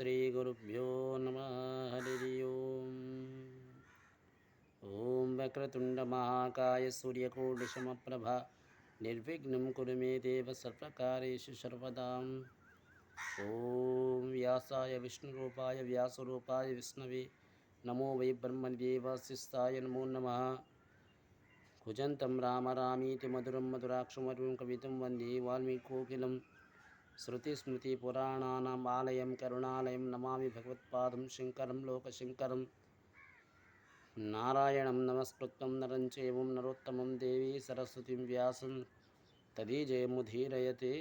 श्रीगुरुभ्यो नमः हरि ओम्। ॐ वक्रतुण्डमहाकायसूर्यकोटशमप्रभा निर्विघ्नं कुरु मे देव सर्वकारेषु सर्वदाम्। ॐ व्यासाय विष्णुरूपाय व्यासरूपाय विष्णवे नमो वै ब्रह्मदेवासिस्ताय नमो नमः। कुजन्तं रामरामीति मधुरं मधुराक्षमरुं मधुराक्षमीकवितुं वन्दे वाल्मीकोकिलं శృతిస్మృతిపురాణానాం ఆలయం కరుణాలయం నమామి భగవత్పాదం శంకరం లోకశంకరం. నారాయణం నమస్కృతం నరం చైవం నరోత్తమం దేవీ సరస్వతిం వ్యాసం తదీజయముధీరయతే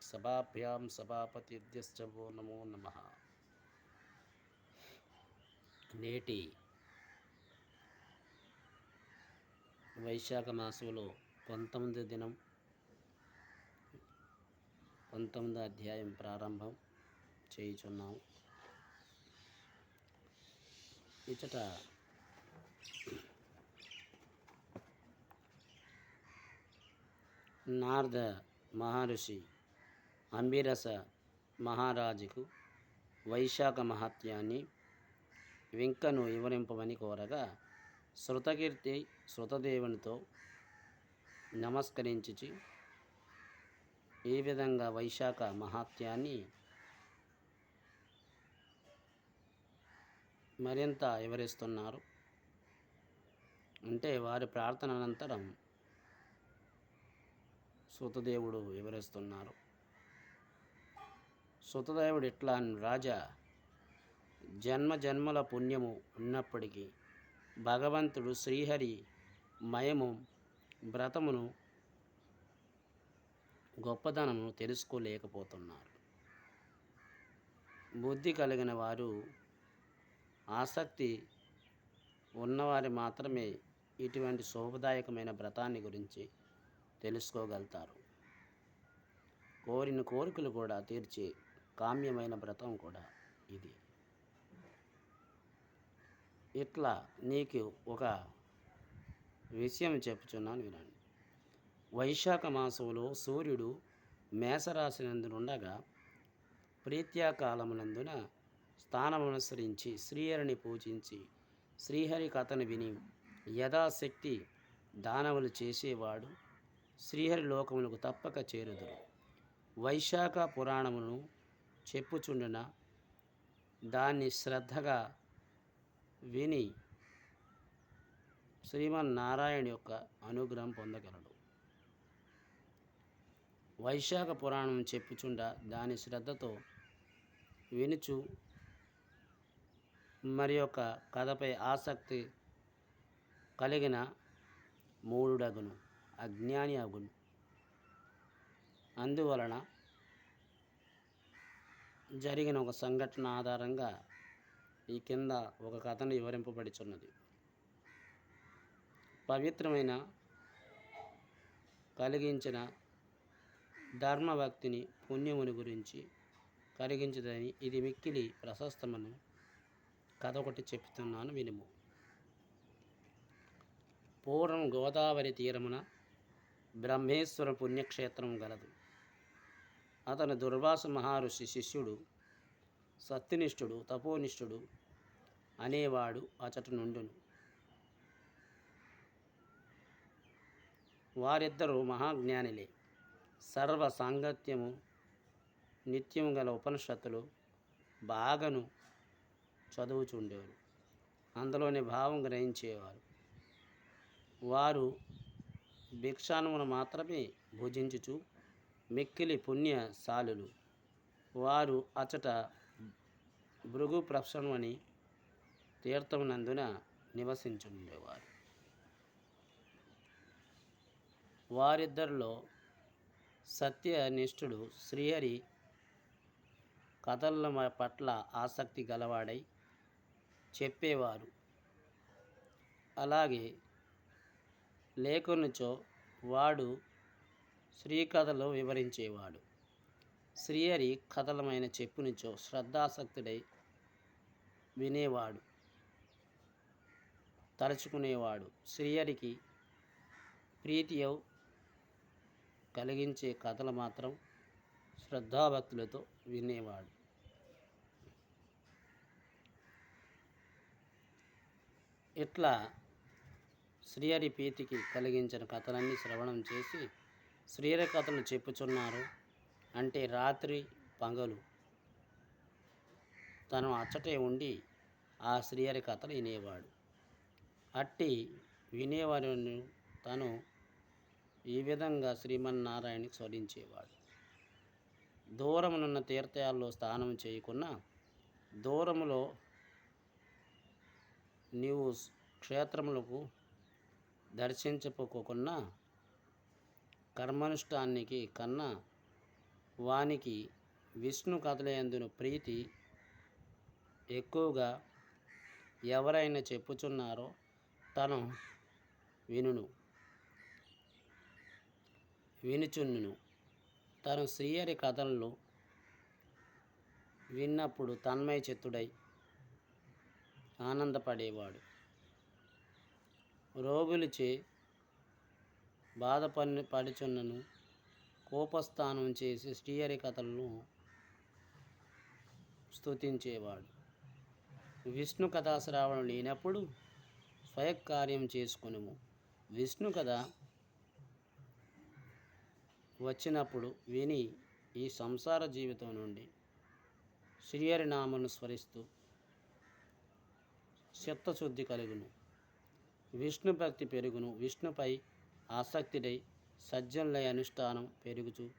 సభాభ్యాం సభాపతిర్యశ్చ నమో నమ. నేటి వైశాఖ మాసంలో పంతొమ్మిది దినం పంతొమ్మిదో అధ్యాయం ప్రారంభం చేయుచున్నాం ఇచ్చట నారద మహర్షి అంబిరస మహారాజుకు వైశాఖ మహత్యాన్ని వెంకను వివరింపమని కోరగా శృతకీర్తి శృతదేవునితో నమస్కరించుచి ఈ విధంగా వైశాఖ మహాత్యాన్ని మరింత వివరిస్తున్నారు? అంటే వారి ప్రార్థన అనంతరం సుతదేవుడు వివరిస్తున్నారు. సుతదేవుడు ఇట్లా అని, రాజా జన్మ జన్మల పుణ్యము ఉన్నప్పటికీ భగవంతుడు శ్రీహరి మయము వ్రతమును గొప్పదనము తెలుసుకోలేకపోతున్నారు. బుద్ధి కలిగిన వారు ఆసక్తి ఉన్నవారు మాత్రమే ఇటువంటి శోభదాయకమైన వ్రతాన్ని గురించి తెలుసుకోగలుగుతారు కోరిన కోరికలు కూడా తీర్చే కామ్యమైన వ్రతం కూడా ఇది. ఇట్లా నీకు ఒక విషయం చెప్పుచున్నాను వినండి. వైశాఖ మాసంలో సూర్యుడు మేషరాశినందునుండగా ప్రీత్యాకాలమునందున స్థానమనుసరించి శ్రీహరిని పూజించి శ్రీహరి కథను విని యథాశక్తి దానములు చేసేవాడు శ్రీహరి లోకములకు తప్పక చేరుదురు. వైశాఖ పురాణమును చెప్పుచుండున దాన్ని శ్రద్ధగా విని శ్రీమన్నారాయణ యొక్క అనుగ్రహం పొందగలడు. వైశాఖ పురాణం చెప్పుచుండ దాని శ్రద్ధతో వినుచు మరి యొక్క కథపై ఆసక్తి కలిగిన మూడుడగును అజ్ఞాని అగును. అందువలన జరిగిన ఒక సంఘటన ఆధారంగా ఈ కింద ఒక కథను వివరింపబడుచున్నది. పవిత్రమైన కలిగించిన ధర్మభక్తిని పుణ్యముని గురించి కలిగించదని ఇది మిక్కిలి ప్రశస్తమను కథ ఒకటి చెప్తున్నాను వినుము. పూర్వం గోదావరి తీరమున బ్రహ్మేశ్వర పుణ్యక్షేత్రం గలదు. అతను దుర్వాస మహర్షి శిష్యుడు సత్యనిష్ఠుడు తపోనిష్ఠుడు అనేవాడు అచట నుండును. వారిద్దరూ మహాజ్ఞానిలే. సర్వ సాంగత్యము నిత్యము గల ఉపనిషత్తులు బాగాను చదువుచుండేవారు. అందులోని భావం గ్రహించేవారు. వారు భిక్షానమును మాత్రమే భుజించుచు మిక్కిలి పుణ్యశాలులు. వారు అచట భృగు ప్రక్షణమని తీర్థమునందున నివసించుండేవారు. వారిద్దరిలో సత్యనిష్ఠుడు శ్రీహరి కథల పట్ల ఆసక్తి గలవాడై చెప్పేవారు. అలాగే లేకునిచో వాడు శ్రీకథలో వివరించేవాడు. శ్రీహరి కథలమైన చెప్పునిచో శ్రద్ధాసక్తుడై వినేవాడు తలుచుకునేవాడు. శ్రీహరికి ప్రీతియౌ కలిగించే కథలు మాత్రం శ్రద్ధాభక్తులతో వినేవాడు. ఇట్లా శ్రీహరి పీతికి కలిగించిన కథలన్నీ శ్రవణం చేసి శ్రీహరి కథలు చెప్పుచున్నారు అంటే రాత్రి పగలు. తను అచ్చటే ఉండి ఆ శ్రీహరి కథలు వినేవాడు. అట్టి వినేవారిని తను ఈ విధంగా శ్రీమన్నారాయణ స్మరించేవాడు. దూరమునున్న తీర్థయాల్లో స్నానం చేయకున్నా దూరములో నీవు క్షేత్రములకు దర్శించకపోకున్నా కర్మానుష్ఠానికి కన్నా వానికి విష్ణు కథలందున ప్రీతి ఎక్కువగా ఎవరైనా చెప్పుచున్నారో తను వినును. వినుచున్నును తను శ్రీయరి కథలను విన్నప్పుడు తన్మయ చిత్తుడై ఆనందపడేవాడు. రోగులచే బాధపడి పడుచున్నను కోపస్థానం చేసి శ్రీహరి కథలను స్తుతించేవాడు. విష్ణు కథా శ్రావణం లేనప్పుడు స్వయకార్యం చేసుకునుము. విష్ణు కథ వచ్చినప్పుడు విని ఈ సంసార జీవితం నుండి శ్రీహరినామను స్మరిస్తూ చిత్తశుద్ధి కలుగును. విష్ణు భక్తి పెరుగును. విష్ణుపై ఆసక్తిడై సజ్జనులై అనుష్ఠానం పెరుగుచు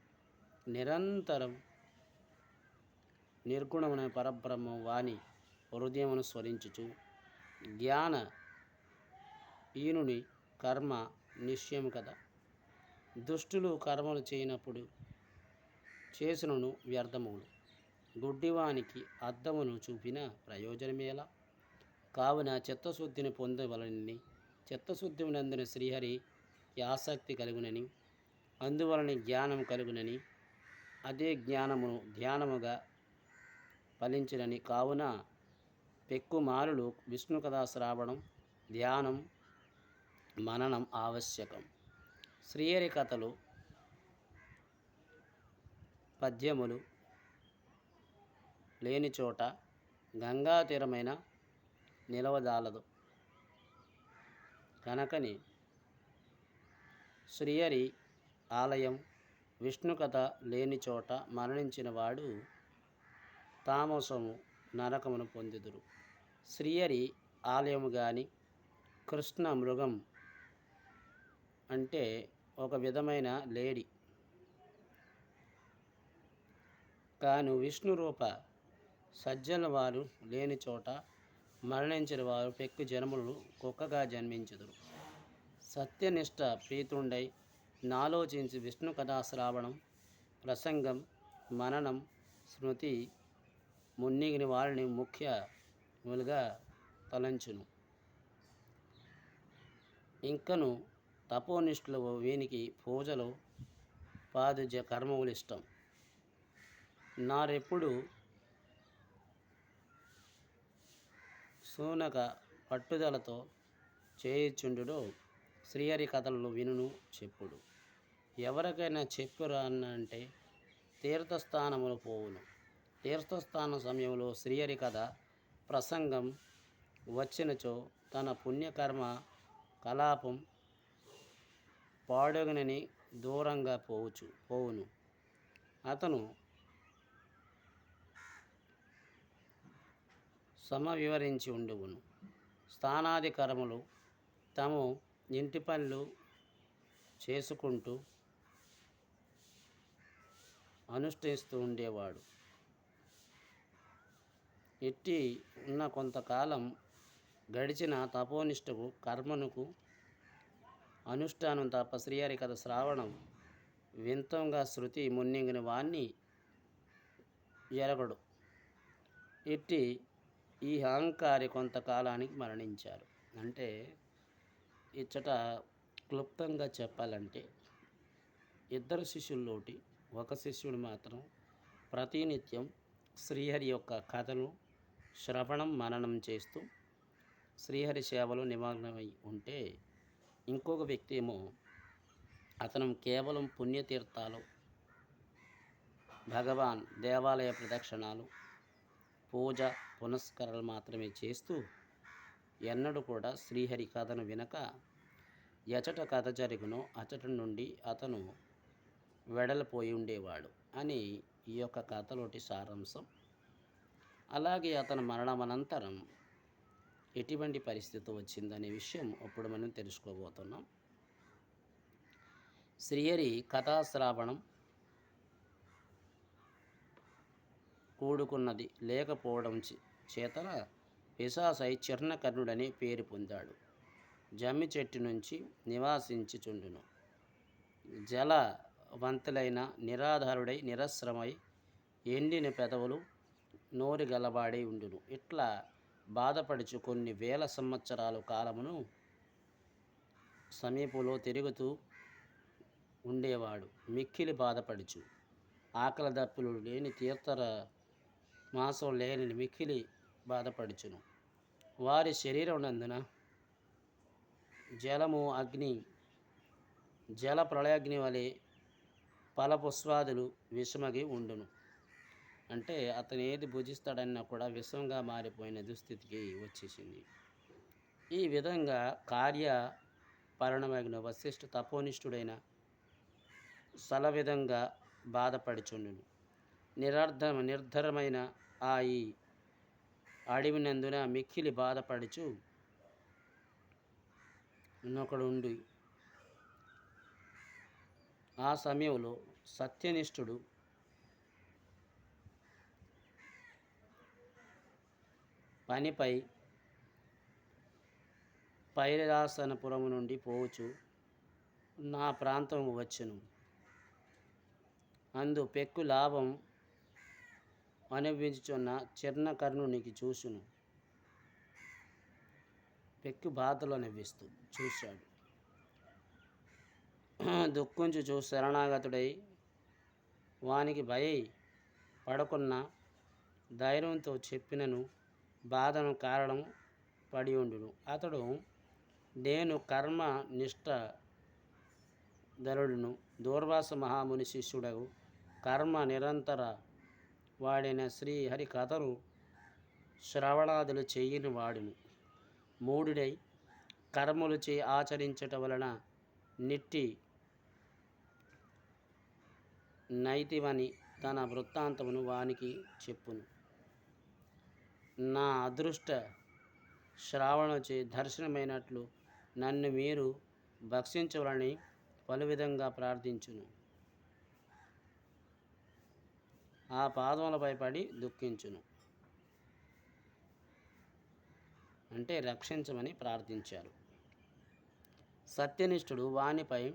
నిరంతరం నిర్గుణమైన పరబ్రహ్మం వాణి హృదయమును స్మరించుచు జ్ఞాన ఈనుని కర్మ నిశ్చయం కదా. దుష్టులు కర్మలు చేయనప్పుడు చేసినను వ్యర్థములు. గుడ్డివానికి అద్దమును చూపిన ప్రయోజనమేలా కావున చిత్తశుద్ధిని పొందవలనని చిత్తశుద్ధి నందున శ్రీహరి ఆసక్తి కలుగునని అందువలన జ్ఞానం కలుగునని అదే జ్ఞానమును ధ్యానముగా ఫలించునని. కావున పెక్కుమారులు విష్ణు కథా శ్రావణం ధ్యానం మననం ఆవశ్యకం. శ్రీహరి కథలు పద్యములు లేని చోట గంగా తీరమైన నిలవదాలదు కనుకని శ్రీహరి ఆలయం విష్ణు కథ లేని చోట మరణించిన వాడు తామసము నరకమును పొందుదురు. శ్రీహరి ఆలయము కానీ కృష్ణ మృగం అంటే ఒక విధమైన లేడి. కాను విష్ణు రూప సజ్జల వారు లేని చోట మరణించిన వారు పెక్కు జనములు కుక్కగా జన్మించుదురు. సత్యనిష్ట ప్రీతుండై నాలోచించి విష్ణు కథాశ్రావణం ప్రసంగం మననం స్మృతి మున్నిగిన వారిని ముఖ్యములుగా తలంచును. ఇంకను తపోనిష్ఠులు వీనికి పూజలు పాదుజ కర్మములు ఇష్టం. నారెప్పుడు సూనక పట్టుదలతో చేయుచుండుడో శ్రీహరి కథలను వినును చెప్పుడు. ఎవరికైనా చెప్పురా అంటే తీర్థస్థానములు పోవును. తీర్థస్థాన సమయంలో శ్రీహరి కథ ప్రసంగం వచ్చినచో తన పుణ్యకర్మ కలాపం పాడగనని దూరంగా పోవచ్చు పోవును. అతను సమవివరించి ఉండువును. స్థానాధికారములు తాము ఇంటి పనులు చేసుకుంటూ అనుష్ఠిస్తూ ఉండేవాడు. ఎట్టి ఉన్న కొంతకాలం గడిచిన తపోనిష్టకు కర్మనుకు అనుష్ఠానం తప్ప శ్రీహరి కథ శ్రావణం వింతంగా శృతి మున్నింగిన వాణ్ణి ఎరగడు. ఇట్టి ఈ అహంకారి కొంతకాలానికి మరణించారు. అంటే ఇచ్చట క్లుప్తంగా చెప్పాలంటే ఇద్దరు శిష్యుల్లోటి ఒక శిష్యుడు మాత్రం ప్రతినిత్యం శ్రీహరి యొక్క కథను శ్రవణం మననం చేస్తూ శ్రీహరి సేవలో నిమగ్నమై ఉంటే ఇంకొక వ్యక్తి ఏమో అతను కేవలం పుణ్యతీర్థాలు భగవాన్ దేవాలయ ప్రదక్షిణాలు పూజ పునస్కరణలు మాత్రమే చేస్తూ ఎన్నడూ కూడా శ్రీహరి కథను వినక ఎచట కథ జరుగునో అచట నుండి అతను వెడలిపోయి ఉండేవాడు అని ఈ యొక్క కథలోటి సారాంశం. అలాగే అతని మరణమనంతరం ఎటువంటి పరిస్థితి వచ్చిందనే విషయం అప్పుడు మనం తెలుసుకోబోతున్నాం. శ్రీహరి కథాశ్రావణం కూడుకున్నది లేకపోవడం చే- చేతన పిశాసై చిర్ణకర్ణుడనే పేరు పొందాడు. జమ్మి చెట్టు నుంచి నివాసించుచుండును. జల వంతులైన నిరాధారుడై నిరస్రమై ఎండిన పెదవులు నోరు గలబాడి ఉండును. ఇట్లా బాధపడుచు కొన్ని వేల సంవత్సరాల కాలమును సమీపంలో తిరుగుతూ ఉండేవాడు. మిక్కిలి బాధపడుచు. ఆకలి దప్పులు లేని తీర్థర మాసం లేని మిక్కిలి బాధపడుచును. వారి శరీరం నందున జలము అగ్ని జల ప్రళయాగ్ని వలె ఫలపుష్పాదులు విషమగి ఉండును. అంటే అతను ఏది భుజిస్తాడన్నా కూడా విషంగా మారిపోయిన దుస్థితికి వచ్చేసింది. ఈ విధంగా కార్య పరణమైన వశిష్ఠ తపోనిష్ఠుడైన సల విధంగా బాధపడుచుండును. నిరర్ధ నిర్ధరమైన ఆ ఈ అడవినందున మిక్కిలి బాధపడుచు ఉన్నొకడుండి ఆ సమయంలో సత్యనిష్ఠుడు పనిపై పైరాసనపురము నుండి పోవచ్చు. నా ప్రాంతం వచ్చును. అందు పెక్కు లాభం అనుభవించుచున్న చిర్ణకర్ణునికి చూసును. పెక్కు బాధలో నవ్విస్తూ చూశాడు. దుఃఖుంచు చూ శరణాగతుడై వానికి భయ పడకున్న ధైర్యంతో చెప్పినను బాధను కారణం పడి ఉండును. అతడు నేను కర్మ నిష్ట ధరుడును. దూర్వాస మహాముని శిష్యుడగు. కర్మ నిరంతర వాడిన శ్రీహరి కథలు శ్రవణాదులు చేయని వాడును. మూడుడై కర్మలు చే ఆచరించటం వలన నిట్టి నైతివని తన వృత్తాంతమును వానికి చెప్పును. నా అదృష్ట శ్రావణచే దర్శనమైనట్లు నన్ను మీరు భక్షించవాలని పలు విధంగా ప్రార్థించును. ఆ పాదములపై పడి దుఃఖించును. అంటే రక్షించమని ప్రార్థించారు. సత్యనిష్ఠుడు వానిపై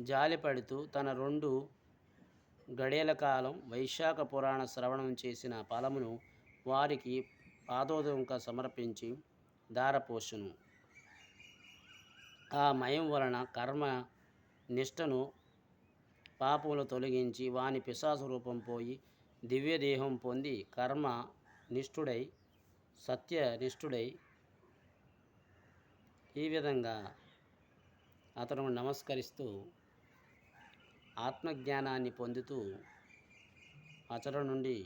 జాలిపడుతూ తన రెండు గడియల కాలం వైశాఖ పురాణ శ్రవణం చేసిన ఫలమును వారికి పాదోదక సమర్పించి దారపోషును ఆ మయం వలన కర్మ నిష్టను పాపములు తొలగించి వాని పిశాసు రూపం పోయి దివ్యదేహం పొంది కర్మ నిష్ఠుడై సత్యనిష్ఠుడై ఈ విధంగా అతను నమస్కరిస్తూ ఆత్మజ్ఞానాన్ని పొందుతూ అతడు నుండి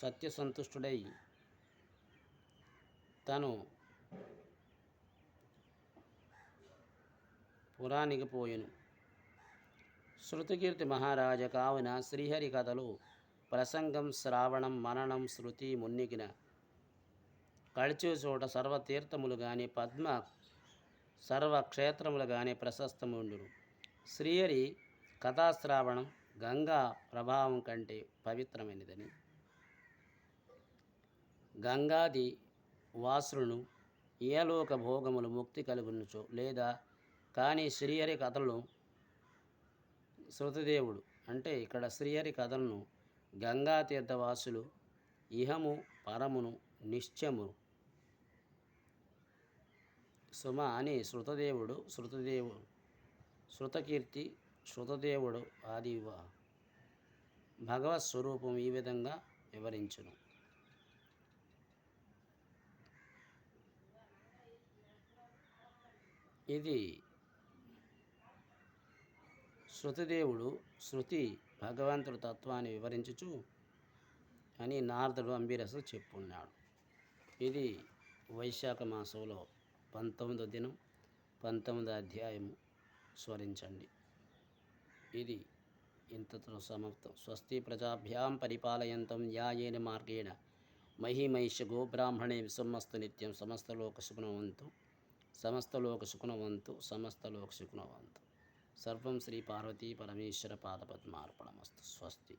సత్యసంతుష్టుడై తను పురానికి పోయెను. శృతికీర్తి మహారాజ కావున శ్రీహరి కథలు ప్రసంగం శ్రావణం మననం శృతి మున్నికిన కడిచే చోట సర్వతీర్థములు కానీ పద్మ సర్వక్షేత్రములు కానీ ప్రశస్తముండును శ్రీహరి కథాశ్రావణం గంగా ప్రభావం కంటే పవిత్రమైనదని గంగాది వాసులను ఏలోక భోగములు ముక్తి కలుగునుచో లేదా కానీ శ్రీహరి కథలను శృతదేవుడు అంటే ఇక్కడ శ్రీహరి కథలను గంగా తీర్థవాసులు ఇహము పరమును నిశ్చము సుమ అని శృతదేవుడు శృతదేవుడు శృతకీర్తి శృతదేవుడు ఆది భగవత్ స్వరూపం ఈ విధంగా వివరించును. ఇది శృతిదేవుడు శృతి భగవంతుడు తత్వాన్ని వివరించుచు అని నారదుడు అంబిరసు చెప్పున్నాడు. ఇది వైశాఖ మాసంలో పంతొమ్మిదో దినం పంతొమ్మిదో అధ్యాయము స్మరించండి. ఇది ఇంతతో సమాప్తం. స్వస్తి ప్రజాభ్యాం పరిపాలయంతం న్యాయేన మార్గేణ మహిమైష గోబ్రాహ్మణే విసమ్మస్తు నిత్యం సమస్తలోక సమస్తలోక సుఖనవంతు సమస్తలోక సుఖనవంతు. సర్వం శ్రీ పార్వతీ పరమేశ్వర పాదపద్మార్పణమస్తు. స్వస్తి.